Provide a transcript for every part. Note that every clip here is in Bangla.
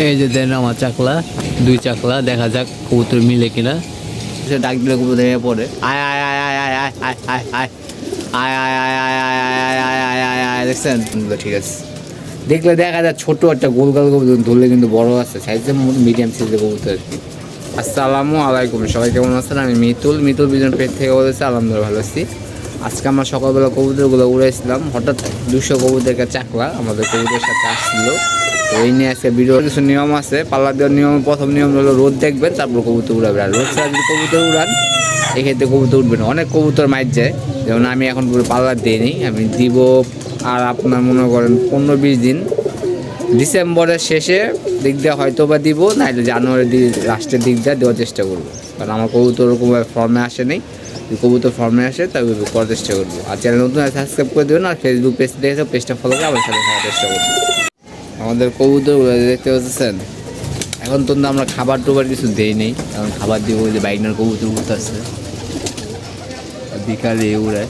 এই যে দেন আমার চাকলা দুই চাকলা দেখা যাক কবুতর মিলে কিনা সে ডাক দিলে কবুতর ভেঙে পড়ে আয় আয় আয় আয় আয় আয় আয় আয় আয় আয় আয় আয় আয় আয় আয় আয় আয় আয় আয় দেখছেন ঠিক আছে দেখলে দেখা যায় ছোট একটা গোল গোল কবুতর ধরলে কিন্তু বড় আছে সাইজের মিডিয়াম সাইজের কবুতর আর কি আসসালামু আলাইকুম সবাই কেমন আছেন আমি মিতুল মিতুল বিজন পেট থেকে বলেছি আলহামদুলিল্লাহ ভালো আছি আজকে আমরা সকালবেলা কবুতরগুলো উড়াইছিলাম। হঠাৎ দুশো কবুতরকে চাকলা আমাদের কবুতরের সাথে আসছিল। তো এই নিয়ে আজকে ভিডিওর কিছু নিয়ম আছে। পাল্লা দেওয়ার নিয়ম, প্রথম নিয়ম হলো রোদ দেখবেন, তারপর কবুতর উড়াবেন আর রোদ ছাড়া কবুতর উড়ান, এক্ষেত্রে কবুতর উঠবে না। অনেক কবুতর মাইর যায়। যেমন আমি এখন পুরো পাল্লা দিইনি, আমি দিব আর আপনার মনে করেন পনেরো বিশ দিন। ডিসেম্বরের শেষে দিক দিয়ে হয়তো বা দিব নাহলে জানুয়ারির দিক লাস্টের দিক দিয়ে দেওয়ার চেষ্টা করব। কারণ আমার কবুতর ওরকম ফর্মে আসে নেই যদি কবুতর ফর্মে আসে ওইভাবে করার চেষ্টা করব আর চ্যানেল নতুন সাবস্ক্রাইব করে দেবেন আর ফেসবুক পেজ দেখে পেজটা ফলো করে আমার সাথে থাকার চেষ্টা করব আমাদের কবুতরগুলো দেখতে পাচ্ছেন এখন তো আমরা খাবার টুবার কিছু দেই নেই কারণ খাবার দিব যে বাইকনার কবুতর উঠতেছে বিকালে উড়ায়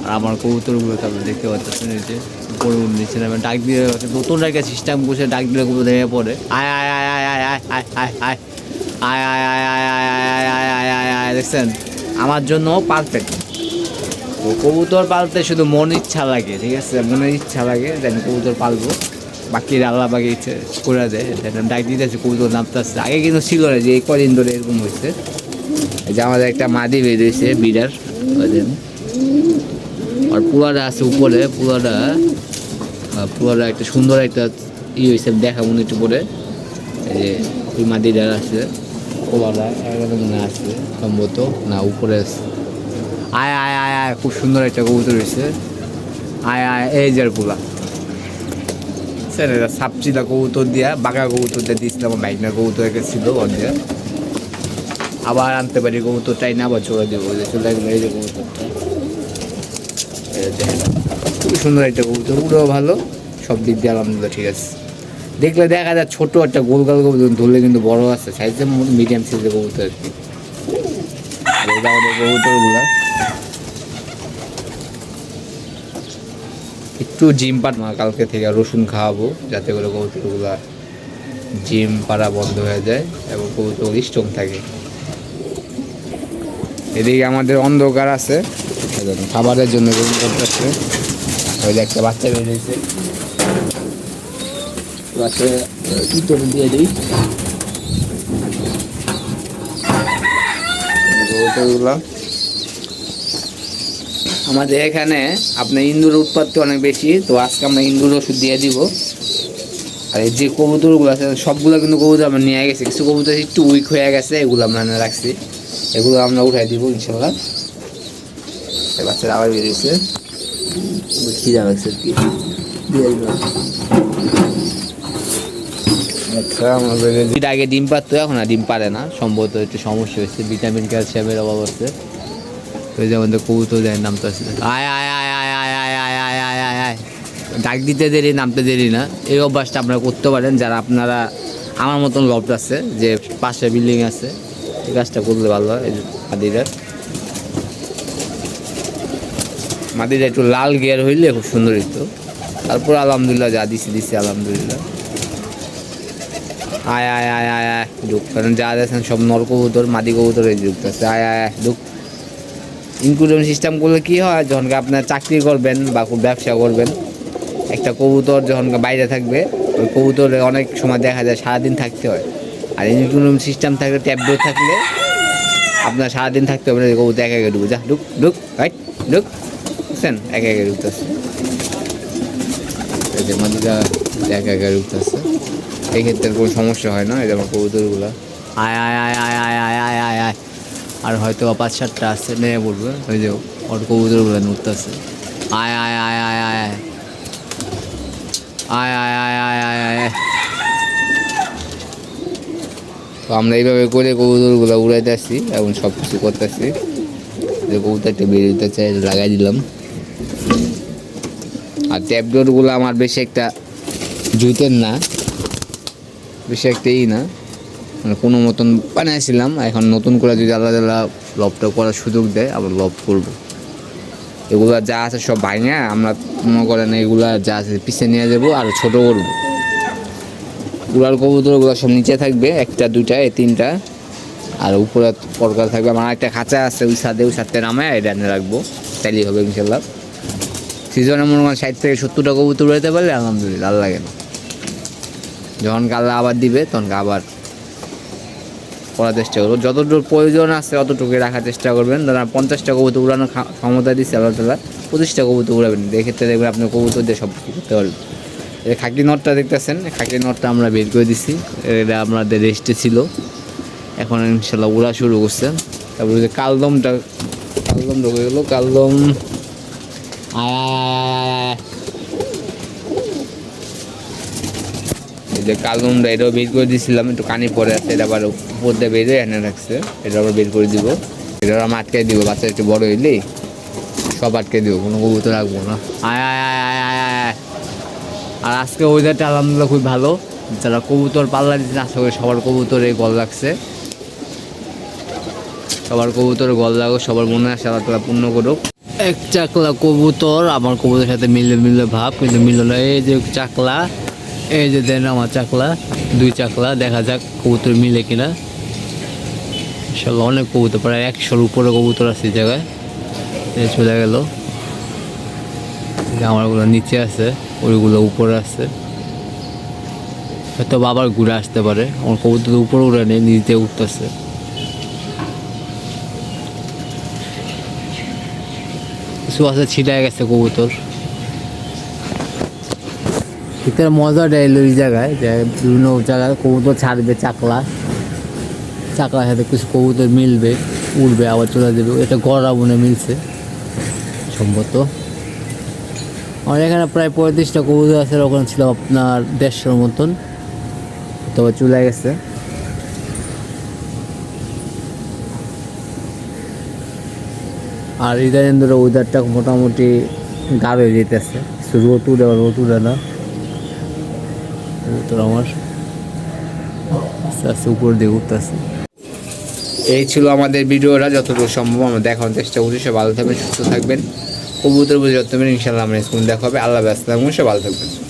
আর আমার কবুতরগুলো তো আপনি দেখতে পাচ্ছেন এই যে উপরে নিচ্ছে না ডাক দিয়ে নতুন একটা সিস্টেম বসে ডাক দিলে কবুতর ভেঙে পড়ে আয় আয় আয় আয় আয় আয় আয় আয় আয় আয় আয় আয় আয় আয় আয় আয় আয় আয় আয় দেখছেন আমার জন্য পারফেক্ট তো কবুতর পালতে শুধু মন ইচ্ছা লাগে, ঠিক আছে? মনের ইচ্ছা লাগে যে আমি কবুতর পালবো। বাকি আল্লাহ বাকি ইচ্ছে করে দেয় ডাক দিতেছে, কবুতর আসছে আগে কিন্তু ছিল না যে এই কদিন ধরে এরকম হয়েছে। যে আমাদের একটা মাদি বেরিয়েছে বিড়ার আর পুরাটা আছে উপরে পুরাটা পুরাটা একটা সুন্দর একটা ই হয়েছে দেখা মনে একটু পরে। এই যে ওই মাদিটা আছে। পোলাটা এগারো মনে আছে সম্ভবত। না, উপরে আছে। আয় আয় আয় আয়, খুব সুন্দর একটা কবুতর হয়েছে। আয় আয়, এই যে পোলা স্যার, এটা সাপচিলা কবুতর দিয়া, বাঘা কবুতর দিয়ে দিয়েছিলাম বাইকনার কবুতর একটা ছিল ওর আবার আনতে পারি, কবুতরটাই না, আবার চলে দেবো চলে গেলো এই যে কবুতরটা। খুব সুন্দর একটা কবুতর উড়েও ভালো। সব দিক দিয়ে আলহামদুলিল্লাহ, ঠিক আছে। দেখলে দেখা যায় ছোট একটা গোল গোল কবুতর ধরলে কিন্তু বড় আছে। সাইজের মিডিয়াম সাইজের কবুতর আর কি। কবুতরগুলা। একটু জিম পাট কালকে থেকে রসুন খাওয়াবো, যাতে করে কবুতরগুলা জিম পাড়া বন্ধ হয়ে যায় এবং কবুতর স্ট্রং থাকে। এদিকে আমাদের অন্ধকার আছে। খাবারের জন্য রুম করতেছে। ওই একটা বাচ্চা বেরিয়েছে। কি করে দিয়ে দিই? কবুতরগুলা আমাদের এখানে আপনার ইন্দুর উৎপাদন অনেক বেশি তো আজকে আমরা ইন্দুর ওষুধ দিয়ে দিব। আর এই যে কবুতরগুলো আছে সবগুলো কিন্তু কবুতর আমরা নিয়ে গেছি। কিছু কবুতর একটু উইক হয়ে গেছে এগুলো আমরা এনে রাখছি। এগুলো আমরা উঠাই দিব ইনশাল্লাহ বাচ্চারা আবার বেরিয়েছে। খিদা লাগছে কি। দিয়ে দিলাম। আচ্ছা আমাদের এদিকে আগে ডিম পারতো এখন আর ডিম পারে না সম্ভবত একটু সমস্যা হয়েছে ভিটামিন ক্যালসিয়ামের অভাব আছে ওই যে আমাদের কবুতর দেয় নামতে আসছে আয় আয় আয় আয় আয় আয় আয় আয় আয় আয় আয় ডাক দিতে দেরি নামতে দেরি না এই অভ্যাসটা আপনারা করতে পারেন যারা আপনারা আমার মতন লফট আছে যে পাশে বিল্ডিং আছে এই কাজটা করলে ভালো হয় মাদিরা মাদিরা একটু লাল গিয়ার হইলে খুব সুন্দর হইতো তারপর আলহামদুলিল্লাহ যা দিছি দিছি আলহামদুলিল্লাহ আয় আয় আয় আয় আয়, ঢুক। কারণ যা দেখেন সব নর কবুতর, মাদি কবুতর ঢুকতেছে আয় আয় আয়, ঢুক। ইনক্লুডেন্ট সিস্টেম করলে কি হয় যখন আপনার চাকরি করবেন বা ব্যবসা করবেন, একটা কবুতর যখন বাইরে থাকবে, ওই কবুতরে অনেক সময় দেখা যায় সারাদিন থাকতে হয়। আর ইনক্লুডেন্ট সিস্টেম থাকলে ট্যাবলেট থাকলে, আপনার সারাদিন থাকতে হবে না কবুতর একা একা ঢুকবে। যা, ঢুক ঢুক রাইট ঢুক। বুঝছেন? একা একা ঢুকতেছে। যে মাদিরা একা একা ঢুকতেছে এই ক্ষেত্রে কোনো সমস্যা হয় না যেমন কবুতরগুলো আয় আয় আয় আয় আয় আয় আয় আয় আয় আর হয়তো পাঁচ সাতটা আসছে নিয়ে পড়বে ওই যে ওর কবুতরগুলো আয় আয় আয় আয় আয় আয় আয় আয় আয় আয় আয় আয় আয় তো আমরা এইভাবে করে কবুতরগুলো উড়াইতে আসছি এবং সব কিছু করতেছি যে কবুতরটা বেরিয়ে চাই লাগাই দিলাম আর ট্যাবলেটগুলো আমার বেশি একটা জুতের না, বেশি একটা ই না। মানে কোনো মতন বানাইছিলাম, এখন নতুন করে যদি আলাদা আলাদা লবটা করার সুযোগ দেয়, আবার লব করব। এগুলা যা আছে সব ভাঙে, আমরা মনে করেন এগুলা যা আছে পিছিয়ে নিয়ে যাব আর ছোট করব। উড়ার কবুতরগুলো সব নিচে থাকবে, একটা, দুইটা, এই তিনটা। আর উপরে পরকাল থাকবে, আমার একটা খাঁচা আছে, ওই সাথে ওই সাথে নামায়, এটা এনে রাখব। তাইলেই হবে ইনশাল্লাহ। সিজনে মনে হয় ষাট থেকে সত্তরটা কবুতর উড়াইতে পারলে আলহামদুলিল্লাহ আল্লাহ না। যখন কাল্লা আবার দিবে, তখন আবার করার চেষ্টা করব। যতটুকু প্রয়োজন আছে অতটুকু রাখার চেষ্টা করবেন। ধরেন পঞ্চাশটা কবুতর উড়ানোর ক্ষমতা দিচ্ছে আল্লাহ তালা পঁচিশটা কবুতর উড়াবেন। এক্ষেত্রে দেখবেন আপনার কবুতর দিয়ে সব কিছু করতে পারবেন। এই খাকি নটটা দেখতেছেন? খাকি নটটা আমরা বের করে দিছি। এটা আমাদের রেস্টে ছিল। এখন ইনশাল্লাহ উড়া শুরু করছে। তারপরে যে কালদমটা, কালদম ঢুকে গেলো। কালদম আয় আয় আয় আয় আয় আয়। এই এটাও বের করে দিয়েছিলাম একটু কানি পরে আছে, এটা আবার উপর দিয়ে বের হয়ে এনে রাখছে। এটা আবার বের করে দিব। এটা আমরা আটকে দিব, বাচ্চা একটু বড় হইলে সব আটকে দিব, কোনো কবুতর রাখব না। আয় আয় আয় আয় আয় আয় আর আজকে ওয়েদারটা আলহামদুলিল্লাহ খুব ভালো। যারা কবুতর পাল্লা দিচ্ছে আশা করি সবার কবুতরে গল লাগছে। সবার কবুতর গল লাগো সবার মনে আসে, আল্লাহ তালা পূর্ণ করুক। এক চাকলা কবুতর, আমার কবুতরের সাথে মিলে মিলে ভাব, কিন্তু মিলল না। এই যে চাকলা, এই যে দেন আমার চাকলা, দুই চাকলা, দেখা যাক কবুতর মিলে কিনা। ইনশাল্লাহ অনেক কবুতর, প্রায় একশোর উপরে কবুতর আছে জায়গায়। চলে গেল। আমারগুলো নিচে আছে, ওইগুলো উপরে আছে। হয়তো আবার ঘুরে আসতে পারে, আমার কবুতর উপরে উড়ে নেই নিচে উঠতেছে। কিছু আছে, ছিটায় গেছে কবুতর। এটা মজাটা এলো এই জায়গায়, যে বিভিন্ন জায়গায় কবুতর ছাড়বে, চাকলা। চাকলার সাথে কিছু কবুতর মিলবে, উড়বে, আবার চলে যাবে। এটা গড়া বনে মিলছে, সম্ভবত। আমার এখানে প্রায় পঁয়ত্রিশটা কবুতর আছে, ওখানে ছিল আপনার দেড়শোর মতন। তবে চলে গেছে। আর ইদানিং ধরে ওয়েদারটা মোটামুটি গাঢ় হয়ে যেতেছে। রোদ উড়ে রোদ না। কবুতর আমার আস্তে আস্তে উপর দিয়ে উঠতেছে। এই ছিল আমাদের ভিডিওটা, যতটুকু সম্ভব আমরা দেখানোর চেষ্টা করছি। সে ভালো থাকবেন, সুস্থ থাকবেন। কবুতর বুঝে যত ইনশাল্লাহ আমরা স্কুল দেখা হবে। আল্লাহ ব্যস্ত থাকবেন সে ভালো থাকবেন।